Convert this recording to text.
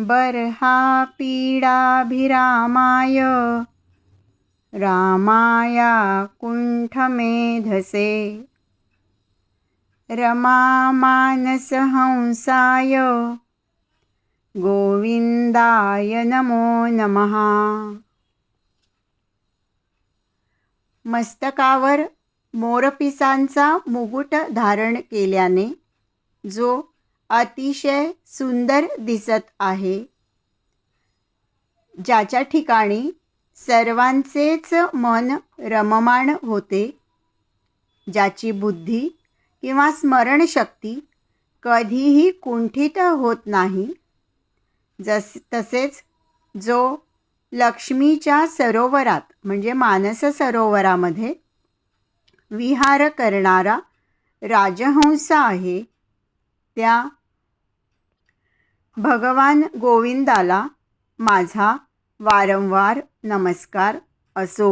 बर्हा पीडाभिरामाय रामाया कुण्ठमेधसे। रमामानसहंसाय। गोविंदाय नमो नमः। मस्तकावर मोरपिसांचा मुकुट धारण केल्याने जो अतिशय सुंदर दिसत आहे. ज्याच्या ठिकाणी सर्वांचेच मन रममाण होते. ज्याची बुद्धी किंवा स्मरणशक्ती कधीही कुंठित होत नाही. जस तसेच जो लक्ष्मीच्या सरोवरात म्हणजे मानस सरोवरामध्ये विहार करणारा राजहंस आहे त्या भगवान गोविंदाला माझा वारंवार नमस्कार असो.